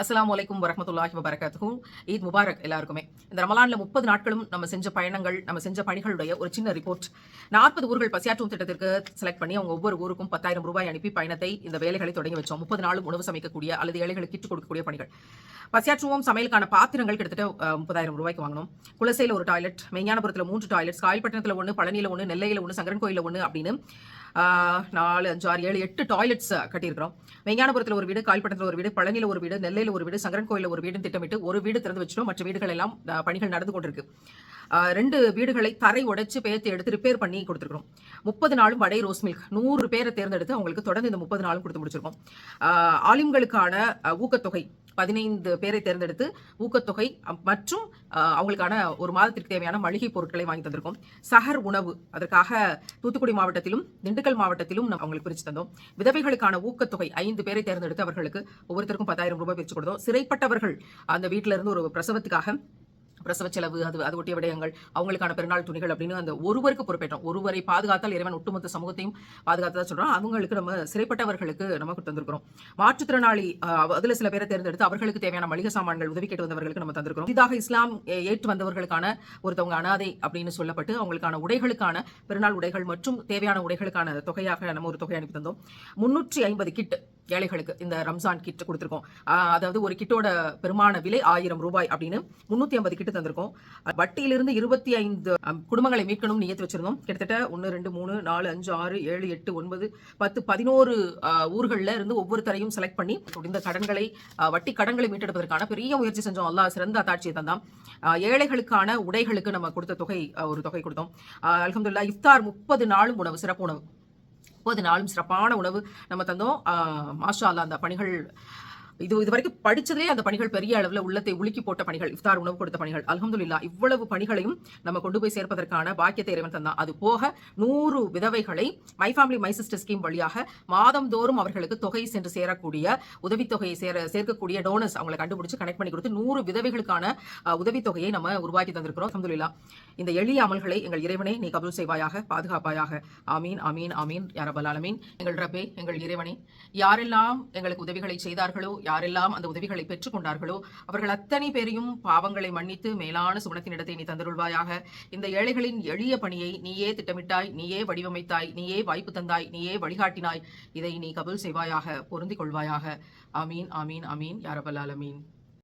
அஸ்லாம் அலைக்கும் வரமத்துல்லாஹி வபரகாத்துஹு. ஈத் முபாரக் எல்லாருக்குமே. இந்த ரமலானில் முப்பது நாட்களும் நம்ம செஞ்ச பயணங்கள் நம்ம செஞ்ச பணிகளுடைய ஒரு சின்ன ரிப்போர்ட் நாற்பது ஊர்கள் பசியாற்றும் திட்டத்திற்கு செலக்ட் பண்ணி அவங்க ஒவ்வொரு ஊருக்கும் பத்தாயிரம் ரூபாய் அனுப்பி பயணத்தை இந்த வேலைகளை தொடங்கி வச்சோம். முப்பது நாளும் உணவு சமைக்கக்கூடிய அல்லது ஏழைகளுக்கு கிட்டு கொடுக்கக்கூடிய பணிகள். பசியாற்றுவோம் சமையலுக்கான பாத்திரங்கள் கிட்டத்தட்ட முப்பதாயிரம் ரூபாய்க்கு வாங்கணும் குலசையில் ஒரு டாய்லெட் மெய்ஞானபுரத்தில் மூன்று டாய்லெட்ஸ் காயல்பட்டினத்தில் ஒன்று பழனியில் ஒன்று நெல்லையில் ஒன்று சங்கரன் கோயிலில் ஒன்று அப்படின்னு நாலு அஞ்சு ஆறு ஏழு எட்டு டாய்லெட்ஸ் கட்டியிருக்கிறோம். மெய்ஞானபுரத்தில் ஒரு வீடு கால்பட்டத்தில் ஒரு வீடு பழனியில் ஒரு வீடு நெல்லையில் ஒரு வீடு சங்கரன் கோயிலில் ஒரு வீடு திட்டமிட்டு ஒரு வீடு திறந்து வச்சிடும் மற்ற வீடுகள் எல்லாம் பணிகள் நடந்து கொண்டிருக்கு. ரெண்டு வீடுகளை தரை உடைச்சு பேத்து எடுத்து ரிப்பேர் பண்ணி கொடுத்துருக்கோம் முப்பது நாளும் வடை ரோஸ் மில்க் நூறு பேரை தேர்ந்தெடுத்து அவங்களுக்கு தொடர்ந்து இந்த முப்பது நாளும் கொடுத்து முடிச்சிருக்கோம். ஆலிம்களுக்கான ஊக்கத்தொகை பதினைந்து பேரை தேர்ந்தெடுத்து ஊக்கத்தொகை மற்றும் அவங்களுக்கான ஒரு மாதத்திற்கு தேவையான மளிகை பொருட்களை வாங்கி தந்திருக்கோம். சகர் உணவு அதற்காக தூத்துக்குடி மாவட்டத்திலும் திண்டுக்கல் மாவட்டத்திலும் நம்ம அவங்களுக்கு பிரித்து தந்தோம். விதவைகளுக்கான ஊக்கத்தொகை ஐந்து பேரை தேர்ந்தெடுத்து அவர்களுக்கு ஒவ்வொருத்தருக்கும் பத்தாயிரம் ரூபாய் பிரித்து கொடுத்தோம். சிறைப்பட்டவர்கள் அந்த வீட்டிலிருந்து ஒரு பிரசவத்துக்காக பிரசவ செலவு அது அது ஒட்டிய விடயங்கள் அவங்களுக்கான பெருநாள் துணிகள் அப்படின்னு அந்த ஒருவருக்கு பொறுப்பேற்றோம். ஒருவரை பாதுகாத்தால் இறைவன் ஒட்டுமொத்த சமூகத்தையும் பாதுகாத்ததா சொல்றோம். அவங்களுக்கு நம்ம சிறைப்பட்டவர்களுக்கு நமக்கு தந்திருக்கிறோம். மாற்றுத்திறனாளி அஹ், அதுல சில பேரை தேர்ந்தெடுத்து அவர்களுக்கு தேவையான மளிகை சாமான்கள் உதவி கேட்டு வந்தவர்களுக்கு நம்ம தந்திருக்கிறோம். இதாக இஸ்லாம் ஏற்று வந்தவர்களுக்கான ஒருத்தவங்க அனாதை அப்படின்னு சொல்லப்பட்டு அவங்களுக்கான உடைகளுக்கான பெருநாள் உடைகள் மற்றும் தேவையான உடைகளுக்கான தொகையாக நம்ம ஒரு தொகை அனுப்பி தந்தோம். முன்னூற்றி ஐம்பது கிட் ஏழைகளுக்கு இந்த ரம்ஜான் கிட் கொடுத்துருக்கோம். அதாவது ஒரு கிட்டோட பெருமான விலை ஆயிரம் ரூபாய் அப்படின்னு முன்னூத்தி ஐம்பது கிட்டு தந்திருக்கோம். வட்டியிலிருந்து இருபத்தி ஐந்து குடும்பங்களை மீட்கணும்னு நியத்து வச்சிருந்தோம். கிட்டத்தட்ட ஒன்று ரெண்டு மூணு நாலு அஞ்சு ஆறு ஏழு எட்டு ஒன்பது பத்து பதினோரு ஊர்களில் இருந்து ஒவ்வொருத்தரையும் செலக்ட் பண்ணி இந்த கடன்களை வட்டி கடன்களை மீட்டெடுப்பதற்கான பெரிய முயற்சி செஞ்சோம். அல்லா சிறந்த அத்தாட்சியை தந்தான். ஏழைகளுக்கான உடைகளுக்கு நம்ம கொடுத்த தொகை ஒரு தொகை கொடுத்தோம். அலமதுல்லா இஃப்தார் முப்பது நாளும் உணவு சிறப்பு உணவு. முப்பது நாளும் சிறப்பான உணவு நம்ம தந்தோம். மாஷா அந்த பணிகள் இது இது வரைக்கும் படிச்சதே அந்த பணிகள் பெரிய அளவில் உள்ளத்தை உலுக்கி போட்ட பணிகள் இஃப்தார் உணவு கொடுத்த பணிகள். அலமதுல்லா இவ்வளவு பணிகளையும் நம்ம கொண்டு போய் சேர்ப்பதற்கான பாக்கியத்தை இறைவன் தந்தான். அது போக நூறு விதவைகளை my family my sister scheme வழியாக மாதந்தோறும் அவர்களுக்கு தொகை சென்று சேரக்கூடிய உதவித்தொகையை சேர சேர்க்கக்கூடிய டோனர்ஸ் அவங்களை கண்டுபிடிச்சு கனெக்ட் பண்ணி கொடுத்து நூறு விதவைகளுக்கான உதவித்தொகையை நம்ம உருவாக்கி தந்திருக்கிறோம். அலமதுல்லா இந்த எளிய அமல்களை எங்கள் இறைவனை நீ கபூல் செய்வாயாக பாதுகாப்பாயாக. ஆமீன் ஆமீன் ஆமீன். யாரபல் ரப்பல் ஆலமீன். எங்கள் ரபே எங்கள் இறைவனே யாரெல்லாம் எங்களுக்கு உதவிகளை செய்தார்களோ யாரெல்லாம் அந்த உதவிகளை பெற்றுக்கொண்டார்களோ அவர்கள் அத்தனை பேரையும் பாவங்களை மன்னித்து மேலான சுமணத்தினிடத்தை நீ தந்தருள்வாயாக. இந்த ஏழைகளின் எளிய பணியை நீயே திட்டமிட்டாய் நீயே வடிவமைத்தாய் நீயே வாய்ப்பு தந்தாய் நீயே வழிகாட்டினாய். இதை நீ கபுல் செய்வாயாக பொருந்திக் கொள்வாயாக. ஆமீன் ஆமீன் ஆமீன். யாரபல்லால் அமீன்